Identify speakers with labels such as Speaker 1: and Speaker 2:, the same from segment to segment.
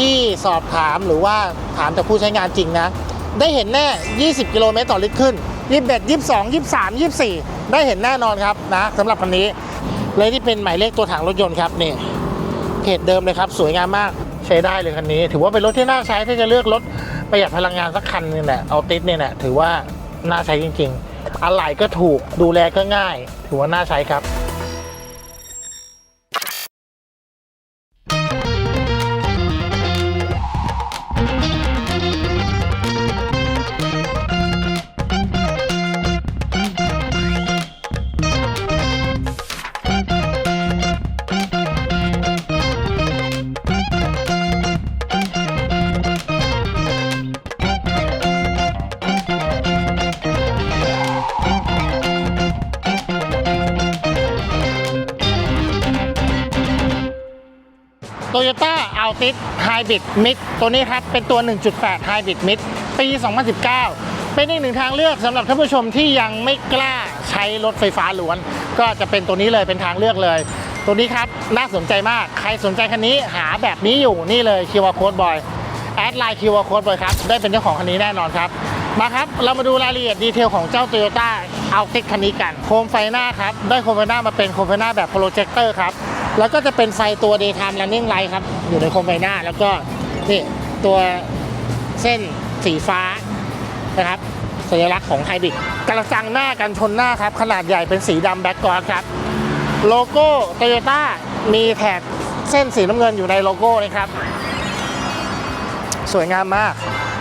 Speaker 1: ที่สอบถามหรือว่าถามจากผู้ใช้งานจริงนะ ได้เห็นแน่ 20 กิโลเมตรต่อลิตรขึ้น 21 22 23 24 ได้เห็นแน่นอนครับนะสำหรับคันนี้ เลยที่เป็นหมายเลขตัวถังรถยนต์ครับนี่เพจเดิมเลยครับ สวยงามมากใช้ได้เลยคันนี้ ถือว่าเป็นรถที่น่าใช้ถ้าจะเลือกรถประหยัดพลังงานสักคันนึงแหละเอาติดเนี่ยแหละถือว่าน่าใช้จริง ๆ อะไหล่ก็ถูกดูแลก็ง่าย ถือว่าน่าใช้ครับ โตโยต้าอัลติสไฮบริดมิดตัวนี้ครับเป็นตัว 1.8ไฮบริดมิดปี 2019 เป็นอีกหนึ่งทางเลือกสำหรับท่านผู้ชมที่ยังไม่กล้าใช้รถไฟฟ้าล้วน ก็จะเป็นตัวนี้เลยเป็นทางเลือกเลย ตัวนี้ครับน่าสนใจมากใครสนใจคันนี้หาแบบนี้อยู่นี่เลยคิวอาร์โค้ดบอยแอดไลน์คิวอาร์โค้ดบอยครับได้เป็นเจ้าของคันนี้แน่นอนครับมาครับ เรามาดูรายละเอียดดีเทลของเจ้า Toyota a l t i คันนี้กัน โคมไฟหน้าครับ ได้โคมไฟหน้ามาเป็นโคมไฟหน้าแบบโปรเจคเตอร์ครับ แล้วก็จะเป็นไฟตัว daytime running light ครับ อยู่ในโคมไฟหน้า แล้วก็นี่ตัวเส้นสีฟ้านะครับสัญลักษณ์ของไฮบริดกระจังหน้ากันชนหน้าครับ ขนาดใหญ่เป็นสีดำแบ็กกรอนครับ โลโก้โตโยต้ามีแถบเส้นสีน้ำเงินอยู่ในโลโก้นะครับ สวยงามมาก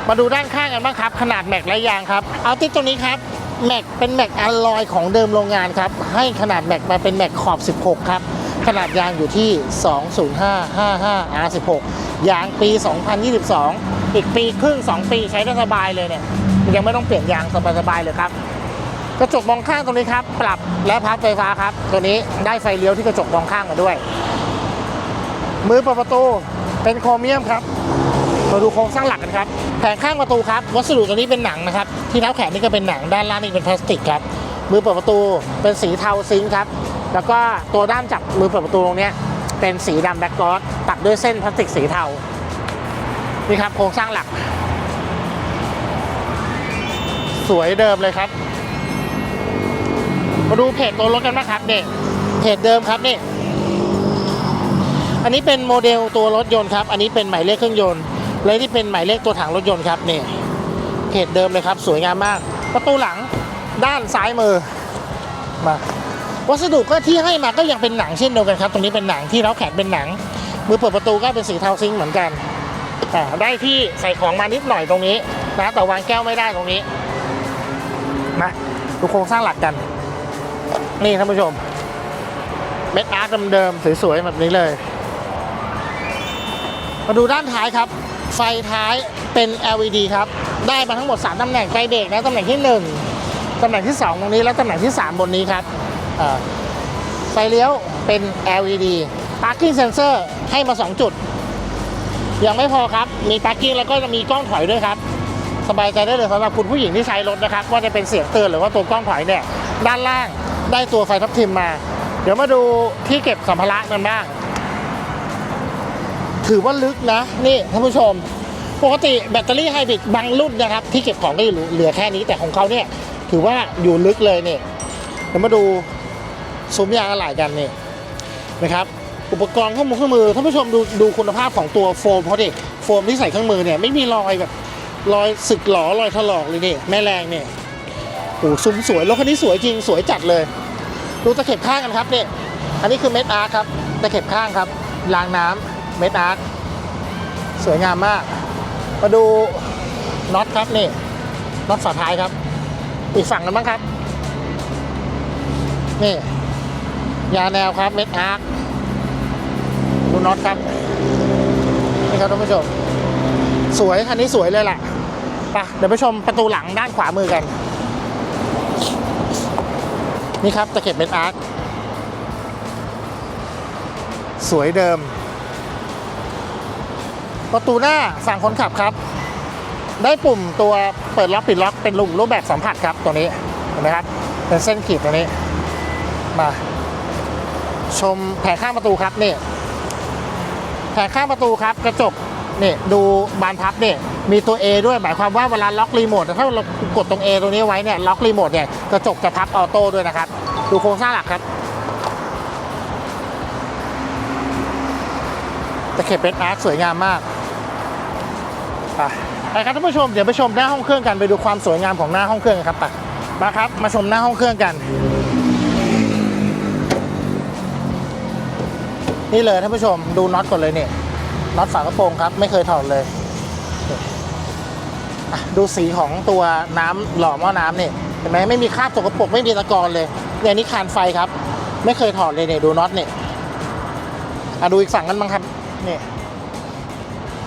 Speaker 1: มาดูด้านข้างกันบ้างครับ ขนาดแม็กและยางครับ เอาติดตัวนี้ครับแม็กเป็นแม็กอลลอยของเดิมโรงงานครับ ให้ขนาดแม็กมาเป็นแม็กขอบ 16 ครับ ขนาดยางอยู่ที่ 20555 R16 ยางปี 2022 อีกปีครึ่ง 2 ปีใช้ได้สบายเลยเนี่ย ยังไม่ต้องเปลี่ยนยางสบายๆเลยครับ กระจกมองข้างตรงนี้ครับ ปรับและพับไฟฟ้าครับ ตัวนี้ได้ไฟเลี้ยวที่กระจกมองข้างมาด้วย มือเปิดประตูเป็นโครเมียมครับมาดูโครงสร้างหลักกันครับ แผงข้างประตูครับ วัสดุตัวนี้เป็นหนังนะครับ ที่เท้าแขนนี่ก็เป็นหนัง ด้านล่างนี่เป็นพลาสติกครับ มือเปิดประตูเป็นสีเทาซิงค์ครับ แล้วก็ตัวด้ามจับมือเปิดประตูตรงนี้เป็นสีดำแบ็กกรอสตัดด้วยเส้นพลาสติกสีเทา นี่ครับโครงสร้างหลัก สวยเดิมเลยครับ มาดูเพจตัวรถกันนะครับเนี่ยเพจเดิมครับนี่ อันนี้เป็นโมเดลตัวรถยนต์ครับ อันนี้เป็นหมายเลขเครื่องยนต์ และที่เป็นหมายเลขตัวถังรถยนต์ครับนี่เพจเดิมเลยครับ สวยงามมาก ประตูหลังด้านซ้ายมือมา วัสดุก็ที่ให้มาก็ยังเป็นหนังเช่นเดียวกันครับ ตรงนี้เป็นหนังที่เล้าแขนเป็นหนัง มือเปิดประตูก็เป็นสีเทาซิงเหมือนกันอ่าได้ที่ใส่ของมานิดหน่อยตรงนี้นะแต่วางแก้วไม่ได้ตรงนี้มาดูโครงสร้างหลักกัน นี่ท่านผู้ชมเม็ดอาร์ตเดิมๆสวยๆแบบนี้เลย มาดูด้านท้ายครับ ไฟท้ายเป็น LED ครับ ได้มาทั้งหมด 3ตำแหน่งไฟเบรกนะตำแหน่งที่ 1ตำแหน่งที่ 2 ตรงนี้แล้วตำแหน่งที่ 3 บนนี้ครับ ไฟเลี้ยวเป็น LED parking sensor ให้มา 2 จุด ยังไม่พอครับ มี parking แล้วก็จะมีกล้องถอยด้วยครับ สบายใจได้เลยสำหรับคุณผู้หญิงที่ใช้รถนะครับ ว่าจะเป็นเสียงเตือนหรือว่าตัวกล้องถอยเนี่ย ด้านล่างได้ตัวไฟทับทิมมา เดี๋ยวมาดูที่เก็บสัมภาระกันบ้าง ถือว่าลึกนะ นี่ท่านผู้ชม ปกติแบตเตอรี่ไฮบริดบางรุ่นนะครับ ที่เก็บของก็เหลือแค่นี้แต่ของเขาเนี่ยถือว่าอยู่ลึกเลยเนี่ยเดี๋ยวมาดู ซุ้มยางอะไหล่กันนี่นะครับอุปกรณ์เครื่องมือเครื่องมือท่านผู้ชมดูดูคุณภาพของตัวโฟมเขาดิโฟมที่ใส่เครื่องมือเนี่ยไม่มีรอยแบบรอยสึกหลอรอยถลอกเลยนี่แม่แรงเนี่ยโอ้ซุ้มสวยรถคันนี้สวยจริงสวยจัดเลย ดูตะเข็บข้างกันครับเนี่ยอันนี้คือเม็ดอาร์ตครับตะเข็บข้างครับรางน้ำเม็ดอาร์ตสวยงามมาก มาดูน็อตครับนี่น็อตฝาท้ายครับ อีกฝั่งกันบ้างครับ นี่ ยาแนวครับเม็ดอาร์ตดูน็อตครับนี่ครับท่านผู้ชม สวยคันนี้สวยเลยแหละไปเดี๋ยวไปชมประตูหลังด้านขวามือกัน นี่ครับตะเข็บเม็ดอาร์ตสวยเดิม ประตูหน้าฝั่งคนขับครับ ได้ปุ่มตัวเปิดล็อกปิดล็อกเป็นรูปรูปแบบสัมผัสครับตัวนี้เห็นไหมครับเป็นเส้นขีดตัวนี้มา ชมแผงข้างประตูครับนี่แผงข้างประตูครับกระจกนี่ดูบานพับเนี่ยมีตัว A ด้วยหมายความว่าเวลาล็อกรีโมทถ้าเรากดตรง A ตรงนี้ไว้เนี่ยล็อกรีโมทเนี่ยกระจกจะพับออโต้ด้วยนะครับ ดูโครงสร้างหลักครับตะเข็บเป็นอาร์คสวยงามมากไปไปครับท่านผู้ชมเดี๋ยวไปชมหน้าห้องเครื่องกันไปดูความสวยงามของหน้าห้องเครื่องกันครับไปมาครับมาชมหน้าห้องเครื่องกัน นี่เลยท่านผู้ชมดูน็อตก่อนเลยเนี่ยน็อตฝากระโปรงครับ ไม่เคยถอดเลย ดูสีของตัวน้ำหล่อหม้อน้ำเนี่ยเห็นไหมไม่มีคราบสกปรกไม่มีตะกอนเลยเนี่ยนี่คานไฟครับ ไม่เคยถอดเลยเนี่ยดูน็อตเนี่ยอะดูอีกฝั่งกันบ้างครับเนี่ย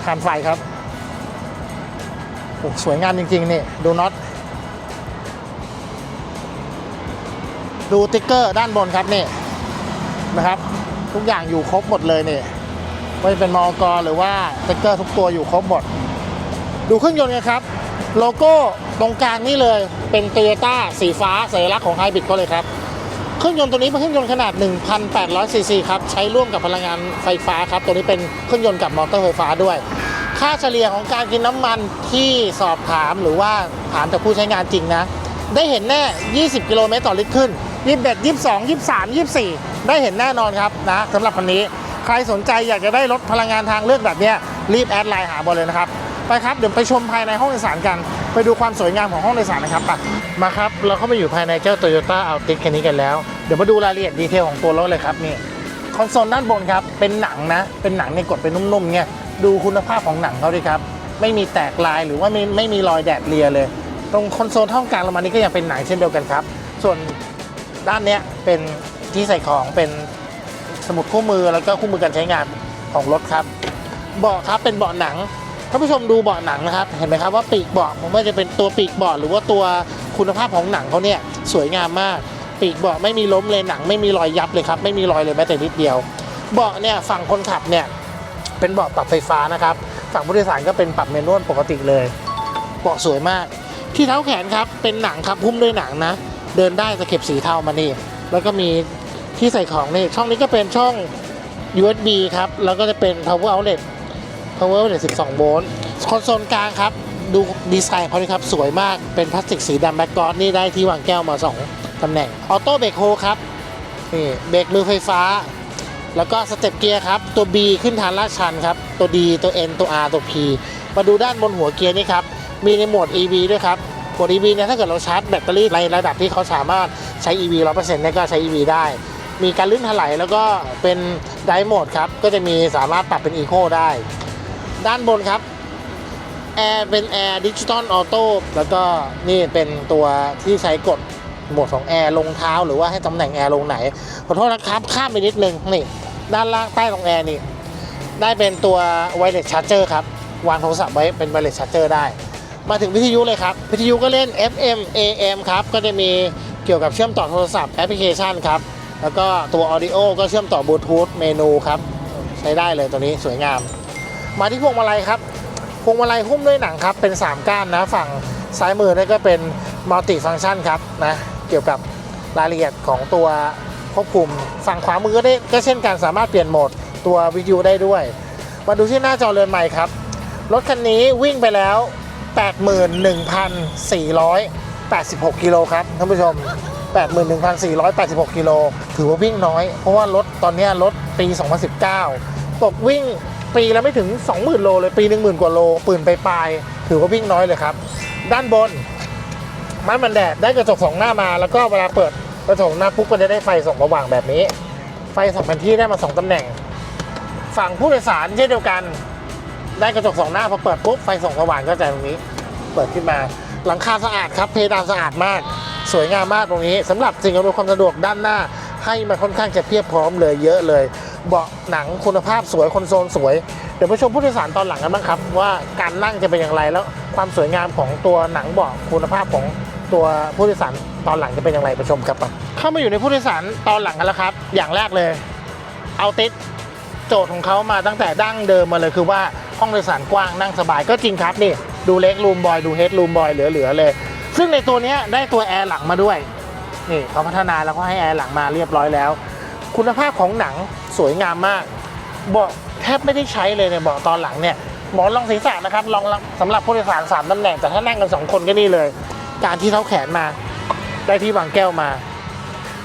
Speaker 1: คานไฟครับโอ้สวยงามจริงๆเนี่ยดูน็อตดูติ๊กเกอร์ด้านบนครับนี่นะครับ ทุกอย่างอยู่ครบหมดเลยเนี่ยไม่เป็นมอกรหรือว่าสติ๊กเกอร์ทุกตัวอยู่ครบหมด ดูเครื่องยนต์กันครับ โลโก้ตรงกลางนี่เลยเป็นโตโยต้าสีฟ้าสัญลักษณ์ของไฮบริดเขาเลยครับเครื่องยนต์ตัวนี้เป็นเครื่องยนต์ขนาด 1,800ซีซีครับ ใช้ร่วมกับพลังงานไฟฟ้าครับ ตัวนี้เป็นเครื่องยนต์กับมอเตอร์ไฟฟ้าด้วย ค่าเฉลี่ยของการกินน้ำมันที่สอบถามหรือว่าถามจากผู้ใช้งานจริงนะ ได้เห็นแน่ 20 กิโลเมตรต่อลิตรขึ้น 21 22 23 24 ได้เห็นแน่นอนครับนะสำหรับคันนี้ใครสนใจอยากจะได้รถพลังงานทางเลือกแบบเนี้ยรีบแอดไลน์หาบอลเลยนะครับไปครับเดี๋ยวไปชมภายในห้องโดยสารกัน ไปดูความสวยงามของห้องโดยสารนะครับไปมาครับ เราเข้ามาอยู่ภายในเจ้า Toyota Altis คันนี้กันแล้ว เดี๋ยวมาดูรายละเอียดดีเทลของตัวรถเลยครับนี่คอนโซลด้านบนครับ เป็นหนังนะ เป็นหนังเนี่ยกดเป็นนุ่มๆเนี่ยดูคุณภาพของหนังเขาดิครับ ไม่มีแตกลายหรือว่าไม่ไม่มีรอยแดดเลียเลย ตรงคอนโซลท่องกลางลงมานี้ก็ยังเป็นหนังเช่นเดียวกันครับ ส่วน ด้านเนี้ยเป็นที่ใส่ของเป็นสมุดคู่มือแล้วก็คู่มือการใช้งานของรถครับ เบาะครับเป็นเบาะหนังท่านผู้ชมดูเบาะหนังนะครับ เห็นไหมครับว่าปีกเบาะผมว่าจะเป็นตัวปีกเบาะหรือว่าตัวคุณภาพของหนังเขาเนี่ยสวยงามมาก ปีกเบาะไม่มีล้มเลยหนัง ไม่มีรอยยับเลยครับไม่มีรอยเลยแม้แต่นิดเดียว เบาะเนี่ยฝั่งคนขับเนี่ยเป็นเบาะปรับไฟฟ้านะครับฝั่งผู้โดยสารก็เป็นปรับเมนวลปกติเลยเบาะสวยมาก ที่เท้าแขนครับเป็นหนังครับหุ้มด้วยหนังนะ เดินได้ตะเข็บสีเทามานี่ แล้วก็มีที่ใส่ของนี่ ช่องนี้ก็เป็นช่อง USB ครับ แล้วก็จะเป็น power outlet power outlet 12 โวลต์ คอนโซลกลางครับ ดูดีไซน์เขาเลยครับ สวยมาก เป็นพลาสติกสีดำแบ็กกรอดนี่ได้ที่วางแก้วมา 2ตำแหน่ง ออโต้เบรกโฮครับ นี่เบรกมือไฟฟ้า แล้วก็สเต็ปเกียร์ครับ ตัว B ขึ้นทางลาดชันครับ ตัว D ตัว N ตัว R ตัว P มาดูด้านบนหัวเกียร์นี่ครับ มีในโหมด EV ด้วยครับ โหมด EV เนี่ยถ้าเกิดเราชาร์จแบตเตอรี่ในระดับที่เขาสามารถใช้ EV 100%เนี่ยก็ใช้ EV ได้ มีการลื่นถลายแล้วก็เป็นไดโหมดครับ ก็จะมีสามารถปรับเป็น Eco ได้ ด้านบนครับแอร์เป็นแอร์ดิจิตอลออโต้แล้วก็นี่เป็นตัวที่ใช้กดโหมดของแอร์ลงเท้าหรือว่าให้ตำแหน่งแอร์ลงไหน ขอโทษนะครับ ข้ามไปนิดนึงนี่ด้านล่างใต้ตรงแอร์นี่ ได้เป็นตัวไวเลสชาร์เจอร์ครับ วางโทรศัพท์ไว้เป็นไวเลสชาร์เจอร์ได้ มาถึงวิทยุเลยครับ วิทยุก็เล่น FM AM ครับ ก็จะมีเกี่ยวกับเชื่อมต่อโทรศัพท์แอปพลิเคชันครับ แล้วก็ตัว Audio ก็เชื่อมต่อบลูทูธเมนูครับ ใช้ได้เลยตัวนี้สวยงาม มาที่พวงมาลัยครับ พวงมาลัยหุ้มด้วยหนังครับ เป็น 3 ก้านนะ ฝั่งซ้ายมือนี่ก็เป็นมัลติฟัง c t ชันครับนะเกี่ยวกับรายละเอียดของตัวควบคุม ฝั่งขวามือก็ได้ก็เช่นกันสามารถเปลี่ยนโหมดตัววิทยุได้ด้วย มาดูที่หน้าจอเรือนใหม่ครับ รถคันนี้วิ่งไปแล้ว 81,486 กิโลครับท่านผู้ชม 81,486 กิโล ถือว่าวิ่งน้อย เพราะว่ารถตอนนี้รถปี 2019 ตกวิ่งปีและไม่ถึง 20,000 โลเลย ปี10,000 กว่าโล ปืนไปปลายถือว่าวิ่งน้อยเลยครับ ด้านบนไม้มันแดดได้กระจกสองหน้ามา แล้วก็เวลาเปิดกระจกหน้าปุ๊บก็จะได้ไฟส่องระหว่างแบบนี้ ไฟสองแผ่นที่ได้มาสองตำแหน่ง ฝั่งผู้โดยสารเช่นเดียวกัน ได้กระจกสองหน้าพอเปิดปุ๊บไฟส่องสว่างก็จะตรงนี้ เปิดขึ้นมาหลังคาสะอาดครับเพดานสะอาดมาก สวยงามมากตรงนี้สำหรับสิ่งอำนวยความสะดวกด้านหน้า ให้มันค่อนข้างจะเพียบพร้อมเลยเยอะเลย เบาะหนังคุณภาพสวยคอนโซลสวยเดี๋ยวไปชมผู้โดยสารตอนหลังกันบ้างครับ ว่าการนั่งจะเป็นอย่างไรแล้วความสวยงามของตัวหนังเบาะคุณภาพของตัวผู้โดยสารตอนหลังจะเป็นอย่างไรไปชมครับเข้ามาอยู่ในผู้โดยสารตอนหลังกันแล้วครับ อย่างแรกเลย เอาติดโจทย์ของเขามาตั้งแต่ดั้งเดิมมาเลยคือว่า ห้องโดยสารกว้างนั่งสบายก็จริงครับนี่ดูเล็กรูมบอยดูเฮดรูมบอยเหลือๆเลย ซึ่งในตัวนี้ได้ตัวแอร์หลังมาด้วยนี่เขาพัฒนาแล้วก็ให้แอร์หลังมาเรียบร้อยแล้ว คุณภาพของหนังสวยงามมากเบาะแทบไม่ได้ใช้เลยเนี่ยเบาะตอนหลังเนี่ยหมอนรองศีรษะนะครับรองสำหรับผู้โดยสารสามตำแหน่งแต่ถ้านั่งกันสองคนก็นี่เลย การที่เท้าแขนมาได้ที่วางแก้วมา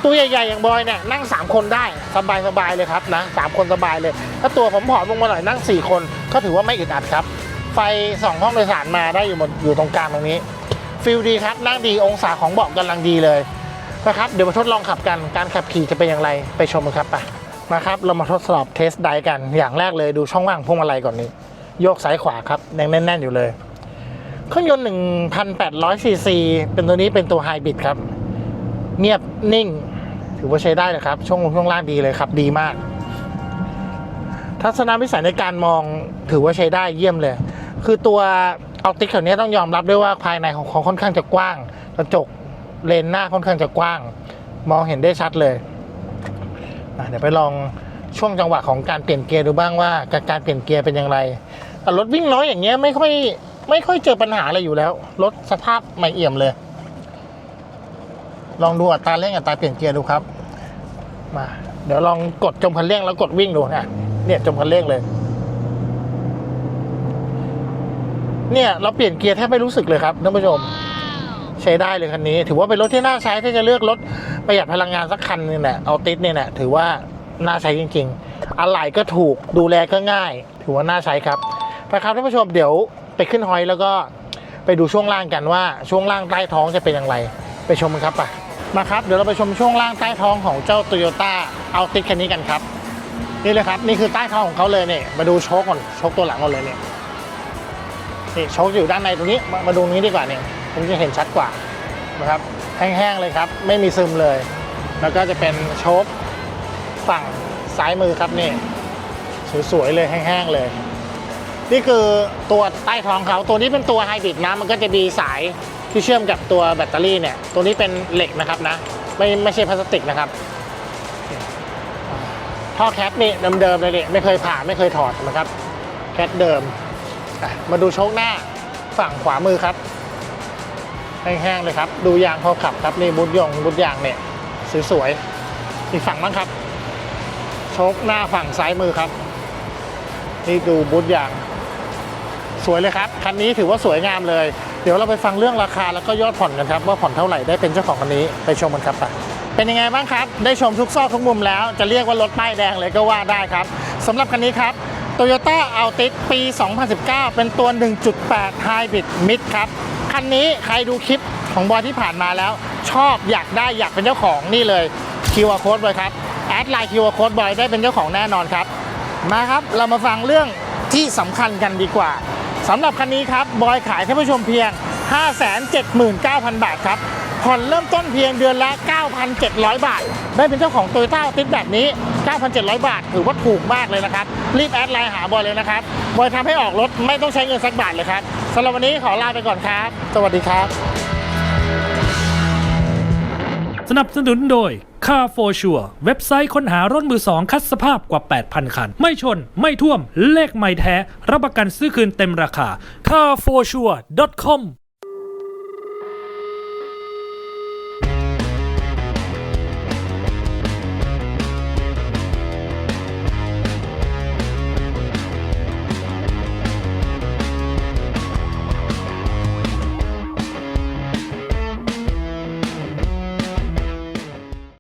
Speaker 1: ตัวใหญ่ๆอย่างบอยเนี่ยนั่ง 3 คนได้สบายๆเลยครับนะสามคนสบายเลย ถ้าตัวผมผอมลงมาหน่อยนั่ง 4 คน ก็ถือว่าไม่อึดอัดครับ ไฟสองห้องโดยสารมาได้อยู่หมดอยู่ตรงกลางตรงนี้ฟิลดีครับนั่งดีองศาของเบาะกำลังดีเลยนะครับเดี๋ยวมาทดลองขับกันการขับขี่จะเป็นอย่างไรไปชมกันครับไปมาครับ เรามาทดสอบเทสไดกันอย่างแรกเลยดูช่องว่างพวงมาลัยก่อนนี้ โยกซ้ายขวาครับยังแน่นๆอยู่เลย เครื่องยนต์ 1,800ซีซีเป็นตัวนี้เป็นตัวไฮบริดครับ เงียบนิ่ง ถือว่าใช้ได้เลยครับ ช่วงลงช่วงล่างดีเลยครับ ดีมาก ทัศนวิสัยในการมองถือว่าใช้ได้เยี่ยมเลย คือตัวเอาติกแถวนี้ต้องยอมรับด้วยว่าภายในของเขาค่อนข้างจะกว้าง กระจกเลนหน้าค่อนข้างจะกว้าง มองเห็นได้ชัดเลยเดี๋ยวไปลองช่วงจังหวะของการเปลี่ยนเกียร์ดูบ้างว่าการการเปลี่ยนเกียร์เป็นอย่างไรแต่รถวิ่งน้อยอย่างเงี้ยไม่ค่อยไม่ค่อยเจอปัญหาอะไรอยู่แล้วรถสภาพใหม่เอี่ยมเลย ลองดูอัตราเร่งอัตราเปลี่ยนเกียร์ดูครับมาเดี๋ยวลองกดจมคันเร่งแล้วกดวิ่งดูนะ เนี่ยจมคันเร่งเลย เนี่ยเราเปลี่ยนเกียร์แทบไม่รู้สึกเลยครับท่านผู้ชม ใช้ได้เลยคันนี้ ถือว่าเป็นรถที่น่าใช้ถ้าจะเลือกรถประหยัดพลังงานสักคันนึงแหละเอาติดเนี่ยแหละถือว่าน่าใช้จริง ๆ อะไหล่ก็ถูกดูแลก็ง่าย ถือว่าน่าใช้ครับไปครับท่านผู้ชมเดี๋ยวไปขึ้นฮอยแล้วก็ไปดูช่วงล่างกันว่าช่วงล่างใต้ท้องจะเป็นอย่างไร ไปชมกันครับไปมาครับ เดี๋ยวเราไปชมช่วงล่างใต้ท้องของเจ้า Toyota เอาติดคันนี้กันครับ นี่เลยครับนี่คือใต้ท้องของเขาเลยเนี่ยมาดูโชคก่อนโชคตัวหลังก่อนเลยเนี่ยนี่โชคอยู่ด้านในตรงนี้มามาดูนี้ดีกว่าเนี่ยผมจะเห็นชัดกว่านะครับแห้งๆเลยครับ ไม่มีซึมเลย แล้วก็จะเป็นโชคฝั่งซ้ายมือครับนี่สวยๆเลยแห้งๆเลย นี่คือตัวใต้ท้องเขาตัวนี้เป็นตัวไฮบริดนะมันก็จะมีสายที่เชื่อมกับตัวแบตเตอรี่เนี่ยตัวนี้เป็นเหล็กนะครับนะไม่ไม่ใช่พลาสติกนะครับ ท่อแคปนี่เดิมๆเลยนี่ไม่เคยผ่าไม่เคยถอดนะครับ แคปเดิม มาดูโชคหน้าฝั่งขวามือครับแห้งๆเลยครับ ดูยางเขาขับครับนี่บุดยงบุดยางเนี่ยสวยๆอีกฝั่งบ้างครับ โชคหน้าฝั่งซ้ายมือครับ นี่ดูบูธยาง สวยเลยครับคันนี้ถือว่าสวยงามเลย เดี๋ยวเราไปฟังเรื่องราคาแล้วก็ยอดผ่อนกันครับว่าผ่อนเท่าไหร่ได้เป็นเจ้าของคันนี้ไปชมกันครับไป เป็นยังไงบ้างครับ ได้ชมทุกซอกทุกมุมแล้ว จะเรียกว่ารถป้ายแดงเลยก็ว่าได้ครับสำหรับคันนี้ครับ Toyota Altis ปี 2019 เป็นตัว 1.8 Hybrid Mid ครับ คันนี้ใครดูคลิปของบอยที่ผ่านมาแล้ว ชอบอยากได้อยากเป็นเจ้าของนี่เลย QR Code ไว้ครับ แอดไลน์ QR Code บอยได้เป็นเจ้าของแน่นอนครับ มาครับ เรามาฟังเรื่องที่สำคัญกันดีกว่าสำหรับคันนี้ครับ บอยขายท่านผู้ชมเพียง 579,000 บาทครับ ผ่อนเริ่มต้นเพียงเดือนละ 9,700 บาท ได้เป็นเจ้าของโตโยต้าติดแบบนี้ 9,700 บาท ถือว่าถูกมากเลยนะครับ รีบแอดไลน์หาบอยเลยนะครับ บอยทำให้ออกรถไม่ต้องใช้เงินสักบาทเลยครับสำหรับวันนี้ขอลาไปก่อนครับ สวัสดีครับ
Speaker 2: สนับสนุนโดย Car for Sure เว็บไซต์ค้นหารถมือสองคัดสภาพกว่า 8,000 คัน ไม่ชน ไม่ท่วม เลขไม่แท้ รับประกันซื้อคืนเต็มราคา carforsure.com